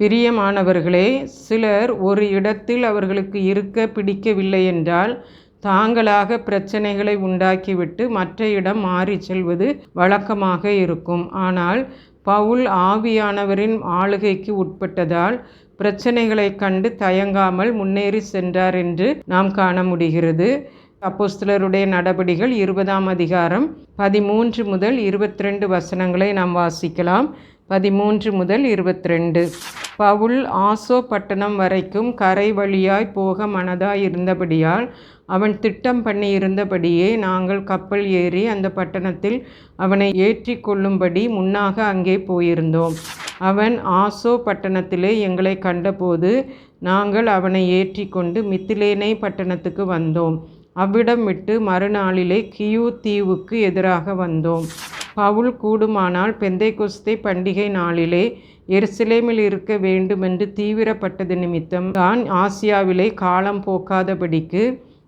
பிரியமானவர்களே சிலர் ஒரு இடத்தில் அவர்களுக்கு இருக்க பிடிக்கவில்லை என்றால் தாங்களாக பிரச்சனைகளை உண்டாக்கிவிட்டு மற்ற இடம் மாறி செல்வது வழக்கமாக இருக்கும். ஆனால் பவுல் ஆவியானவரின் ஆளுகைக்கு உட்பட்டதால் பிரச்சனைகளை கண்டு தயங்காமல் முன்னேறி சென்றார் என்று நாம் காண முடிகிறது. அப்போஸ்தலருடைய நடபடிகள் இருபதாம் அதிகாரம் பதிமூன்று முதல் இருபத்தி ரெண்டு வசனங்களை நாம் வாசிக்கலாம். பதிமூன்று முதல் இருபத்தி ரெண்டு பவுல் ஆசோ பட்டணம் வரைக்கும் கரை வழியாய் போக மனதாய் இருந்தபடியால் அவன் திட்டம் பண்ணி இருந்தபடியே நாங்கள் கப்பல் ஏறி அந்த பட்டணத்தில் அவனை ஏற்றி கொள்ளும்படி முன்னாக அங்கே போயிருந்தோம். அவன் ஆசோ பட்டணத்திலே எங்களை கண்டபோது நாங்கள் அவனை ஏற்றி கொண்டு மித்திலேனை பட்டணத்துக்கு வந்தோம். அவ்விடம் விட்டு மறுநாளிலே கியூ தீவுக்கு எதிராக வந்தோம். பவுல் கூடுமானால் பெந்தை கொஸ்தை பண்டிகை நாளிலே எருசலேமில் இருக்க வேண்டுமென்று தீவிரப்பட்டது நிமித்தம் தான் ஆசியாவிலே காலம் போக்காதபடிக்கு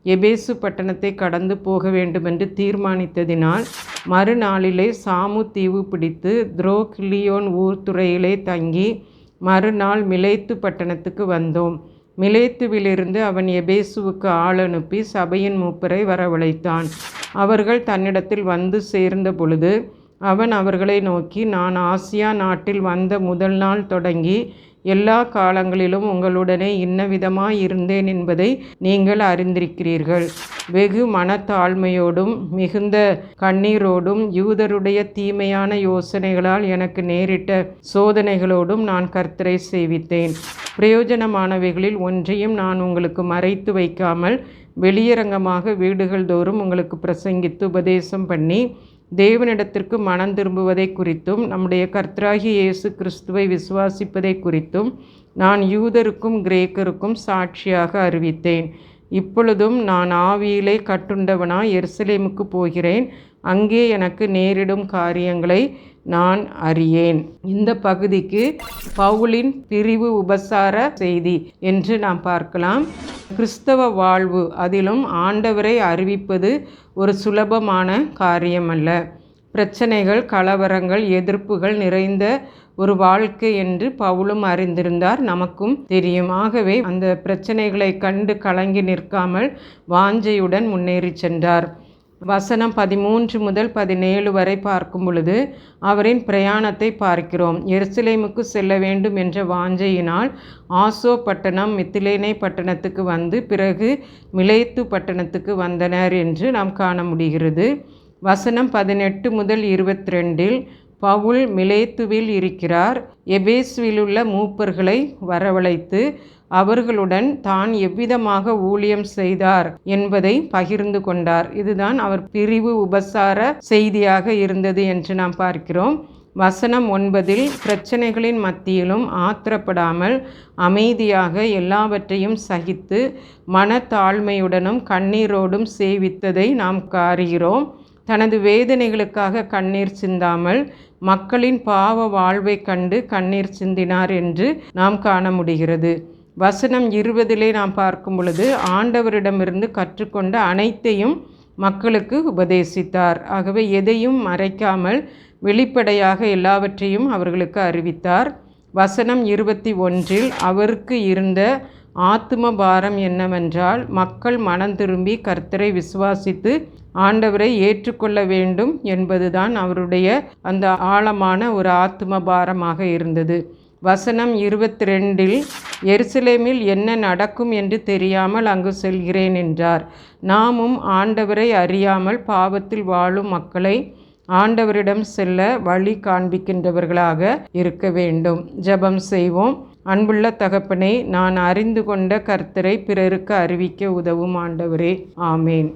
எபேசு பட்டணத்தை கடந்து போக வேண்டுமென்று தீர்மானித்ததினால் மறுநாளிலே சாமு தீவு பிடித்து துரோக்லியோன் ஊர் துறையிலே தங்கி மறுநாள் மிலேத்து பட்டணத்துக்கு வந்தோம். மிலேத்துவிலிருந்து அவன் எபேசுவுக்கு ஆள் அனுப்பி சபையின் மூப்பரை வரவழைத்தான். அவர்கள் தன்னிடத்தில் வந்து சேர்ந்த பொழுது அவன் அவர்களை நோக்கி நான் ஆசியா நாட்டில் வந்த முதல் நாள் தொடங்கி எல்லா காலங்களிலும் உங்களுடனே இன்னவிதமாய் இருந்தேன் என்பதை நீங்கள் அறிந்திருக்கிறீர்கள். வெகு மனத்தாழ்மையோடும் மிகுந்த கண்ணீரோடும் யூதருடைய தீமையான யோசனைகளால் எனக்கு நேரிட்ட சோதனைகளோடும் நான் கர்த்தரை சேவித்தேன். பிரயோஜனமானவைகளில் ஒன்றையும் நான் உங்களுக்கு மறைத்து வைக்காமல் வெளியரங்கமாக வீடுகள் தோறும் உங்களுக்கு பிரசங்கித்து உபதேசம் பண்ணி தேவனிடத்திற்கு மனம் திரும்புவதை குறித்தும் நம்முடைய கர்த்தராகி இயேசு கிறிஸ்துவை விசுவாசிப்பதை குறித்தும் நான் யூதருக்கும் கிரேக்கருக்கும் சாட்சியாக அறிவித்தேன். இப்பொழுதும் நான் ஆவியிலே கட்டுண்டவனாய் எருசலேமுக்கு போகிறேன். அங்கே எனக்கு நேரிடும் காரியங்களை நான் அறியேன். இந்த பகுதிக்கு பவுலின் பிரிவு உபசார செய்தி என்று நாம் பார்க்கலாம். கிறிஸ்தவ வாழ்வு அதிலும் ஆண்டவரை அறிவிப்பது ஒரு சுலபமான காரியமல்ல. பிரச்சனைகள் கலவரங்கள் எதிர்ப்புகள் நிறைந்த ஒரு வாழ்க்கை என்று பவுலும் அறிந்திருந்தார். நமக்கும் தெரியும். ஆகவே அந்த பிரச்சனைகளை கண்டு கலங்கி நிற்காமல் வாஞ்சையுடன் முன்னேறி சென்றார். வசனம் பதிமூன்று முதல் பதினேழு வரை பார்க்கும் பொழுது அவரின் பிரயாணத்தை பார்க்கிறோம். எருசலேமுக்கு செல்ல வேண்டும் என்ற வாஞ்சையினால் ஆசோ பட்டணம் மித்திலேனை பட்டணத்துக்கு வந்து பிறகு மிலேத்து பட்டணத்துக்கு வந்தனர் என்று நாம் காண முடிகிறது. வசனம் பதினெட்டு முதல் இருபத்தி ரெண்டில் பவுல் மிலேத்துவில் இருக்கிறார். எபேஸ்விலுள்ள மூப்பர்களை வரவழைத்து அவர்களுடன் தான் எவ்விதமாக ஊழியம் செய்தார் என்பதை பகிர்ந்து கொண்டார். இதுதான் அவர் பிரிவு உபசார செய்தியாக இருந்தது என்று நாம் பார்க்கிறோம். வசனம் ஒன்பதில் பிரச்சனைகளின் மத்தியிலும் ஆத்திரப்படாமல் அமைதியாக எல்லாவற்றையும் சகித்து மனத்தாழ்மையுடனும் கண்ணீரோடும் சேவித்ததை நாம் காருகிறோம் தனது வேதனைகளுக்காக கண்ணீர் சிந்தாமல் மக்களின் பாவ வாழ்வை கண்டு கண்ணீர் சிந்தினார் என்று நாம் காண முடிகிறது. வசனம் இருபதிலே நாம் பார்க்கும் பொழுது ஆண்டவரிடமிருந்து கற்றுக்கொண்ட அனைத்தையும் மக்களுக்கு உபதேசித்தார். ஆகவே எதையும் மறைக்காமல் வெளிப்படையாக எல்லாவற்றையும் அவர்களுக்கு அறிவித்தார். வசனம் இருபத்தி ஒன்றில் அவருக்கு இருந்த ஆத்தும பாரம் என்னவென்றால் மக்கள் மனம் திரும்பி கர்த்தரை விசுவாசித்து ஆண்டவரை ஏற்றுக்கொள்ள வேண்டும் என்பதுதான் அவருடைய அந்த ஆழமான ஒரு ஆத்ம பாரமாக இருந்தது. வசனம் இருபத்தி ரெண்டில் எருசலேமில் என்ன நடக்கும் என்று தெரியாமல் அங்கு செல்கிறேன் என்றார். நாமும் ஆண்டவரை அறியாமல் பாவத்தில் வாழும் மக்களை ஆண்டவரிடம் செல்ல வழி காண்பிக்கின்றவர்களாக இருக்க வேண்டும். ஜெபம் செய்வோம். அன்புள்ள தகப்பனை நான் அறிந்து கொண்ட கர்த்தரை பிறருக்கு அறிவிக்க உதவும் ஆண்டவரே. ஆமேன்.